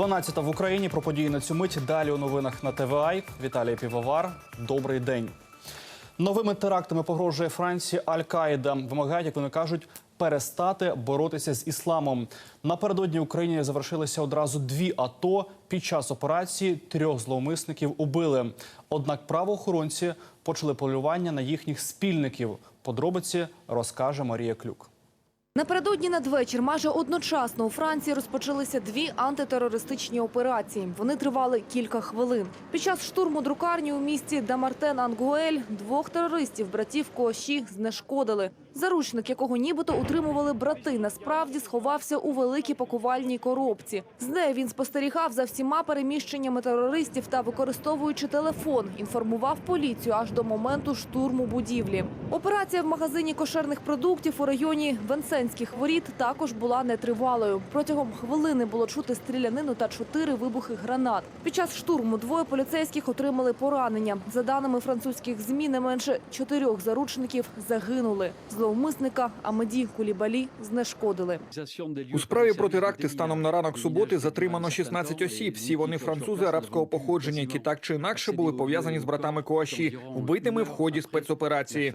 12 в Україні про події на цю мить. Далі у новинах на ТВА. Віталій Півовар. Добрий день. Новими терактами погрожує Франції Аль-Каїда. Вимагають, як вони кажуть, перестати боротися з ісламом. Напередодні Україні завершилися одразу дві АТО. Під час операції трьох зловмисників убили. Однак правоохоронці почали полювання на їхніх спільників. Подробиці розкаже Марія Клюк. Напередодні надвечір майже одночасно у Франції розпочалися дві антитерористичні операції. Вони тривали кілька хвилин. Під час штурму друкарні у місті Дамартен-Ангуель двох терористів, братів Коаші, знешкодили. Заручник, якого нібито утримували брати, насправді сховався у великій пакувальній коробці. З нею він спостерігав за всіма переміщеннями терористів та, використовуючи телефон, інформував поліцію аж до моменту штурму будівлі. Операція в магазині кошерних продуктів у районі Венсенських воріт також була нетривалою. Протягом хвилини було чути стрілянину та чотири вибухи гранат. Під час штурму двоє поліцейських отримали поранення. За даними французьких змі, не менше чотирьох заручників загинули. Зловмисника Амеді Кулібалі знешкодили. У справі проти ракти станом на ранок суботи затримано 16 осіб. Всі вони французи арабського походження, які так чи інакше були пов'язані з братами Коаші, вбитими в ході спецоперації.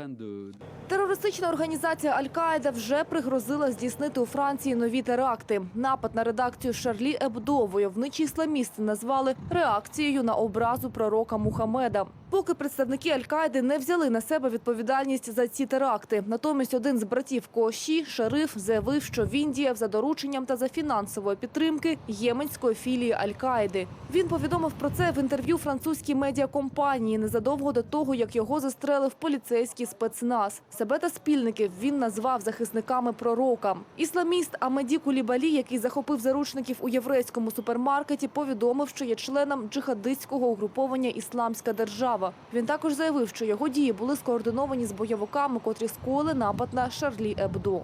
Терористична організація Аль-Каїда вже пригрозила здійснити у Франції нові теракти. Напад на редакцію Шарлі Ебдо войовничі ісламісти назвали реакцією на образу пророка Мухаммеда. Поки представники Аль-Каїди не взяли на себе відповідальність за ці теракти. Натомість один з братів Кооші, шериф, заявив, що він діяв за дорученням та за фінансової підтримки єменської філії Аль-Каїди. Він повідомив про це в інтерв'ю французькій медіакомпанії незадовго до того, як його застрелив поліцейський спецназ. Себе та спільників він назвав захисниками пророка. Ісламіст Амеді Кулібалі, який захопив заручників у єврейському супермаркеті, повідомив, що є членом джихадистського угруповання Ісламська держава. Він також заявив, що його дії були скоординовані з бойовиками, котрі скоїли напад на Шарлі Ебдо.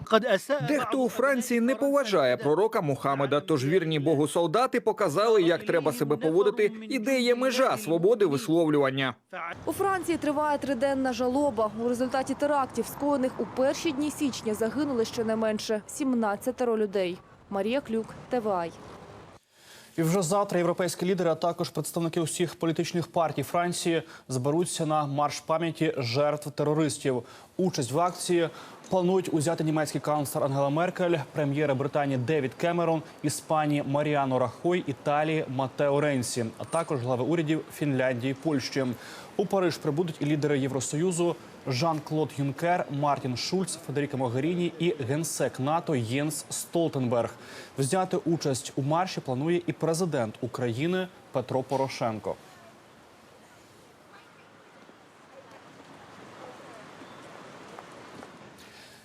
Дехто у Франції не поважає пророка Мухаммеда, тож вірні Богу солдати показали, як треба себе поводити, і де є межа свободи висловлювання. У Франції триває триденна жалоба. У результаті терактів, скоєних у перші дні січня, загинули щонайменше 17 людей. Марія Клюк, ТВА. І вже завтра європейські лідери, а також представники усіх політичних партій Франції зберуться на марш пам'яті жертв терористів. Участь в акції планують узяти німецький канцлер Ангела Меркель, прем'єра Британії Девід Кемерон, Іспанії Маріано Рахой, Італії Матео Ренсі, а також глави урядів Фінляндії, Польщі. У Париж прибудуть і лідери Євросоюзу Жан-Клод Юнкер, Мартін Шульц, Федеріка Могеріні і генсек НАТО Єнс Столтенберг. Взяти участь у марші планує і президент України Петро Порошенко.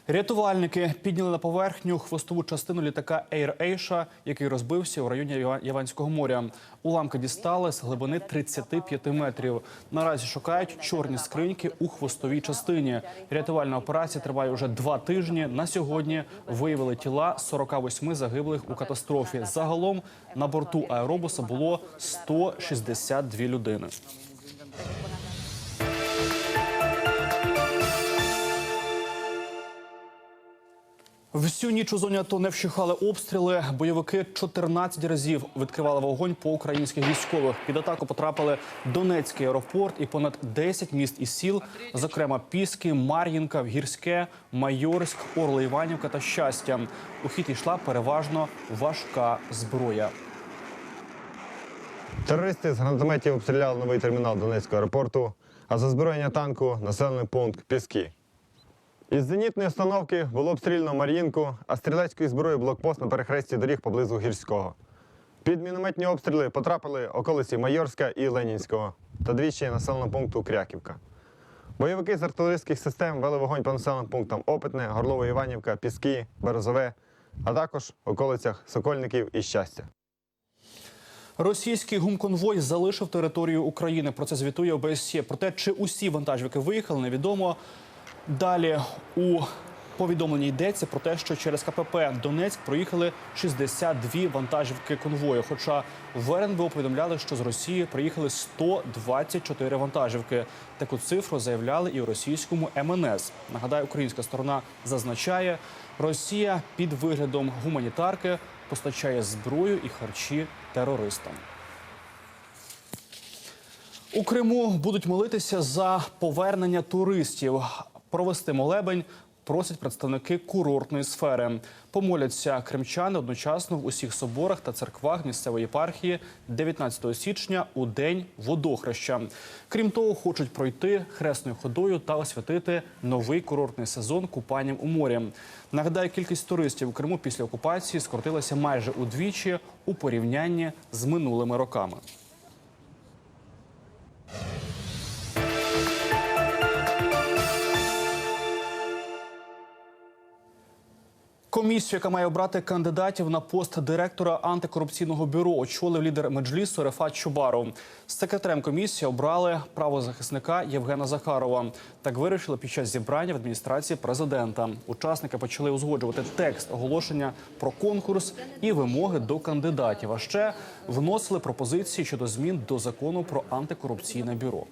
Рятувальники підняли на поверхню хвостову частину літака Air Asia, який розбився у районі Яванського моря. Уламки дістали з глибини 35 метрів. Наразі шукають чорні скриньки у хвостовій частині. Рятувальна операція триває вже два тижні. На сьогодні виявили тіла 48 загиблих у катастрофі. Загалом на борту аеробуса було 162 людини. Всю ніч у зоні АТО не вщухали обстріли. Бойовики 14 разів відкривали вогонь по українських військових. Під атаку потрапили Донецький аеропорт і понад 10 міст і сіл, зокрема Піски, Мар'їнка, Гірське, Майорськ, Орла Іванівка та Щастя. У хід йшла переважно важка зброя. Терористи з гранатометів обстріляли новий термінал Донецького аеропорту, а за зброєння танку населений пункт Піски. Із зенітної установки було обстріляно Мар'їнку, а стрілецької зброї блокпост на перехресті доріг поблизу Гірського. Під мінометні обстріли потрапили околиці Майорська і Ленінського та двічі населеного пункту Кряківка. Бойовики з артилерійських систем вели вогонь по населеним пунктам Опитне, Горлово Іванівка, Піски, Березове, а також околицях Сокольників і Щастя. Російський гумконвой залишив територію України. Про це звітує ОБСЄ. Про те, чи усі вантажівки виїхали, невідомо. Далі у повідомленні йдеться про те, що через КПП Донецьк проїхали 62 вантажівки конвою. Хоча в повідомляли, що з Росії приїхали 124 вантажівки. Таку цифру заявляли і у російському МНС. Нагадаю, українська сторона зазначає, Росія під виглядом гуманітарки постачає зброю і харчі терористам. У Криму будуть молитися за повернення туристів. Провести молебень просять представники курортної сфери. Помоляться кримчани одночасно в усіх соборах та церквах місцевої єпархії 19 січня у день водохреща. Крім того, хочуть пройти хресною ходою та освятити новий курортний сезон купанням у морі. Нагадаю, кількість туристів у Криму після окупації скоротилася майже удвічі у порівнянні з минулими роками. Комісію, яка має обрати кандидатів на пост директора антикорупційного бюро, очолив лідер меджлісу Рефат Чубаров. Секретарем комісії обрали правозахисника Євгена Захарова. Так вирішили під час зібрання в адміністрації президента. Учасники почали узгоджувати текст оголошення про конкурс і вимоги до кандидатів. А ще вносили пропозиції щодо змін до закону про антикорупційне бюро.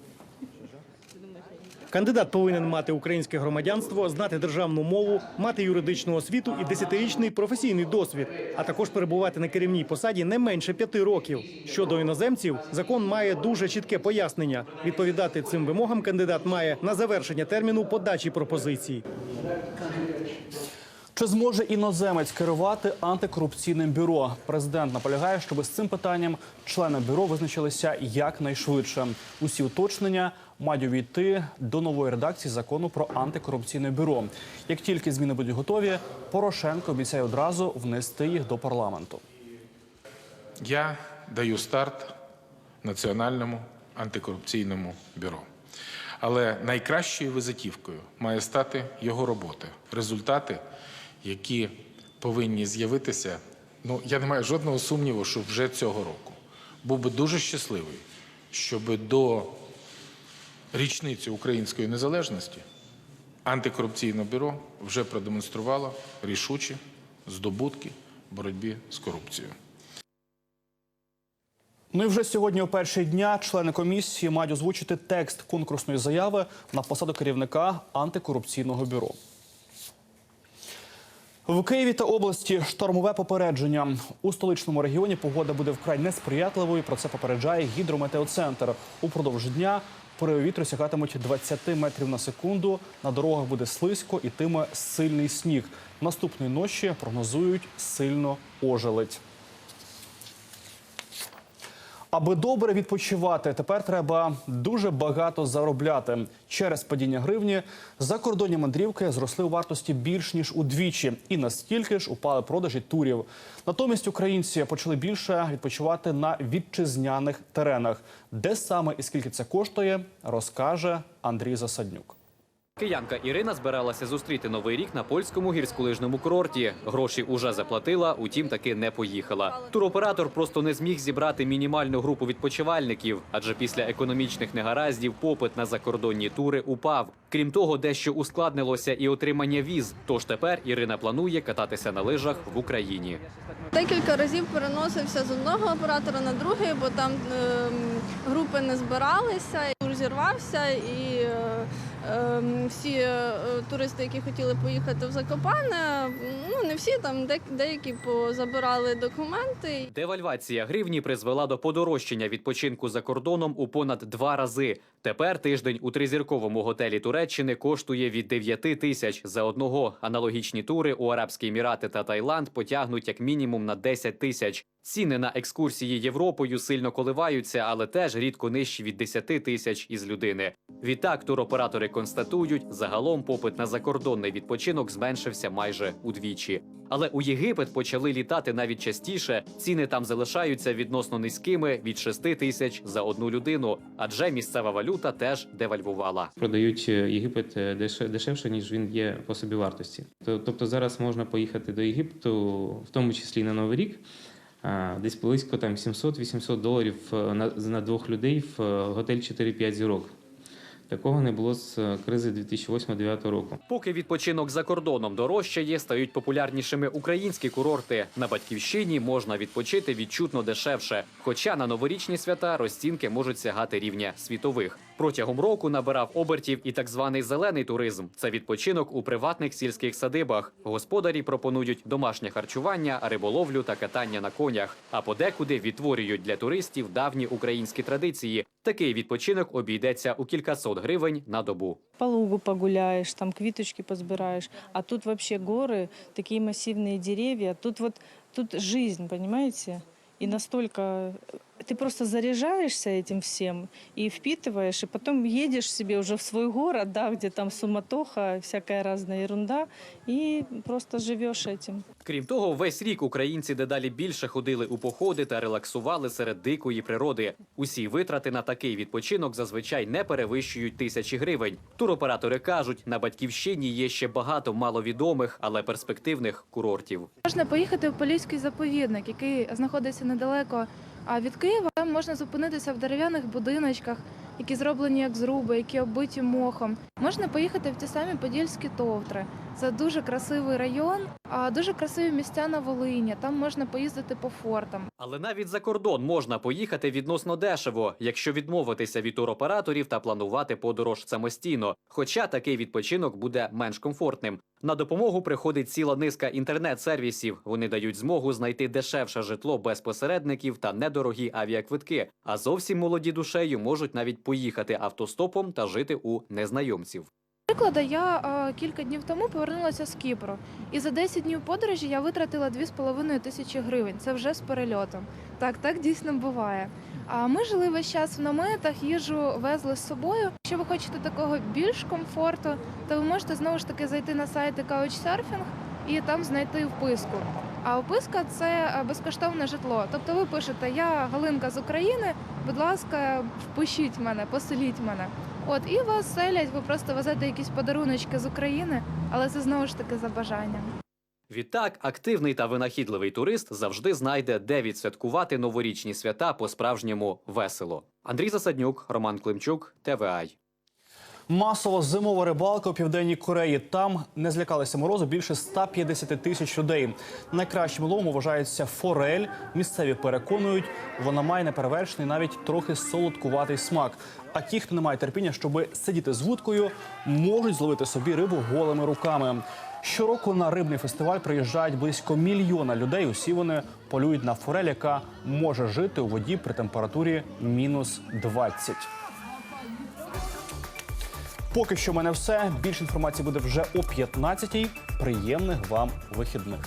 Кандидат повинен мати українське громадянство, знати державну мову, мати юридичну освіту і десятирічний професійний досвід, а також перебувати на керівній посаді не менше п'яти років. Щодо іноземців, закон має дуже чітке пояснення. Відповідати цим вимогам кандидат має на завершення терміну подачі пропозицій. Чи зможе іноземець керувати антикорупційним бюро? Президент наполягає, щоб з цим питанням члени бюро визначилися якнайшвидше. Усі уточнення мають увійти до нової редакції закону про антикорупційне бюро. Як тільки зміни будуть готові, Порошенко обіцяє одразу внести їх до парламенту. Я даю старт Національному антикорупційному бюро. Але найкращою визитівкою має стати його робота, результати, які повинні з'явитися. Ну, я не маю жодного сумніву, що вже цього року. Був би дуже щасливий, щоб до річниці української незалежності антикорупційне бюро вже продемонструвало рішучі здобутки в боротьбі з корупцією. Ну і вже сьогодні, у перші дня, члени комісії мають озвучити текст конкурсної заяви на посаду керівника антикорупційного бюро. В Києві та області штормове попередження. У столичному регіоні погода буде вкрай несприятливою. Про це попереджає гідрометеоцентр. Упродовж дня пориви вітру сягатимуть 20 метрів на секунду. На дорогах буде слизько і тиме сильний сніг. Наступної ночі прогнозують сильно ожеледь. Аби добре відпочивати, тепер треба дуже багато заробляти. Через падіння гривні закордонні мандрівки зросли у вартості більш ніж удвічі, і настільки ж упали продажі турів. Натомість українці почали більше відпочивати на вітчизняних теренах. Де саме і скільки це коштує, розкаже Андрій Засаднюк. Киянка Ірина збиралася зустріти новий рік на польському гірськолижному курорті. Гроші уже заплатила, утім таки не поїхала. Туроператор просто не зміг зібрати мінімальну групу відпочивальників, адже після економічних негараздів попит на закордонні тури упав. Крім того, дещо ускладнилося і отримання віз. Тож тепер Ірина планує кататися на лижах в Україні. Декілька разів переносився з одного оператора на другий, бо там ем, групи не збиралися, тур зірвався, і е, всі е, туристи, які хотіли поїхати в Закопане, ну не всі там, де- деякі позабирали документи. Девальвація гривні призвела до подорожчання відпочинку за кордоном у понад два рази. Тепер тиждень у тризірковому готелі Туреччини коштує від 9 тисяч за одного. Аналогічні тури у Арабські Емірати та Таїланд потягнуть як мінімум на 10 тисяч. Ціни на екскурсії Європою сильно коливаються, але теж рідко нижчі від 10 тисяч із людини. Відтак туроператори констатують, загалом попит на закордонний відпочинок зменшився майже удвічі. Але у Єгипет почали літати навіть частіше. Ціни там залишаються відносно низькими від 6 тисяч за одну людину, адже місцева валюта теж девальвувала. продають е, Єгипет е, деше- дешевше, ніж він є по собівартості. То- Тобто зараз можна поїхати до Єгипту, в тому числі на Новий рік, десь близько там 700-800 доларів е, на, на двох людей в готель 4-5 зірок. Такого не було з е, кризи 2008-2009 року. Поки відпочинок за кордоном дорожчає, стають популярнішими українські курорти. На батьківщині можна відпочити відчутно дешевше. Хоча на новорічні свята розцінки можуть сягати рівня світових. Протягом року набирав обертів і так званий зелений туризм. Це відпочинок у приватних сільських садибах. Господарі пропонують домашнє харчування, риболовлю та катання на конях. А подекуди відтворюють для туристів давні українські традиції. Такий відпочинок обійдеться у кількасот гривень на добу. по лугу погуляешь, там квиточки позбираешь. А тут вообще горы, такие массивные деревья. Тут вот тут жизнь, понимаете? И настолько э, ты просто заряжаешься этим всем и впитываешь, и потом едешь себе уже в свой город, да, где там суматоха, всякая разная ерунда, и просто живешь этим. Крім того, весь рік українці дедалі більше ходили у походи та релаксували серед дикої природи. Усі витрати на такий відпочинок зазвичай не перевищують тисячі гривень. Туроператори кажуть, на батьківщині є ще багато маловідомих, але перспективних курортів. Можна поїхати в Поліський заповідник, який знаходиться недалеко а від Києва. Там можна зупинитися в дерев'яних будиночках, які зроблені як зруби, які оббиті мохом. Можна поїхати в ті самі Подільські товтри. Це дуже красивий район, а дуже красиві місця на Волині. Там можна поїздити по фортам. Але навіть за кордон можна поїхати відносно дешево, якщо відмовитися від туроператорів та планувати подорож самостійно. Хоча такий відпочинок буде менш комфортним. На допомогу приходить ціла низка інтернет-сервісів. Вони дають змогу знайти дешевше житло без посередників та недорогі авіаквитки. А зовсім молоді душею можуть навіть поїхати автостопом та жити у незнайомців. Прикладу, я е, кілька днів тому повернулася з Кіпру, і за 10 днів подорожі я витратила 2,5 тисячі гривень. Це вже з перельотом. Так, так дійсно буває. А ми жили весь час в наметах, їжу везли з собою. Якщо ви хочете такого більш комфорту, то ви можете знову ж таки зайти на сайти Couchsurfing і там знайти вписку. А вписка це е, безкоштовне житло. Тобто ви пишете Я Галинка з України, будь ласка, впишіть мене, поселіть мене. От і вас селять, ви просто везете якісь подаруночки з України, але це знову ж таки за бажанням. Відтак, активний та винахідливий турист завжди знайде, де відсвяткувати новорічні свята по-справжньому весело. Андрій Засаднюк, Роман Климчук, ТВАЙ. Масова зимова рибалка у південній Кореї. Там не злякалися морозу більше 150 тисяч людей. Найкращим ловом вважається форель. Місцеві переконують, вона має неперевершений, навіть трохи солодкуватий смак. А ті, хто не має терпіння, щоб сидіти з вудкою, можуть зловити собі рибу голими руками. Щороку на рибний фестиваль приїжджають близько мільйона людей. Усі вони полюють на форель, яка може жити у воді при температурі мінус 20. Поки що в мене все. Більше інформації буде вже о 15-й. Приємних вам вихідних.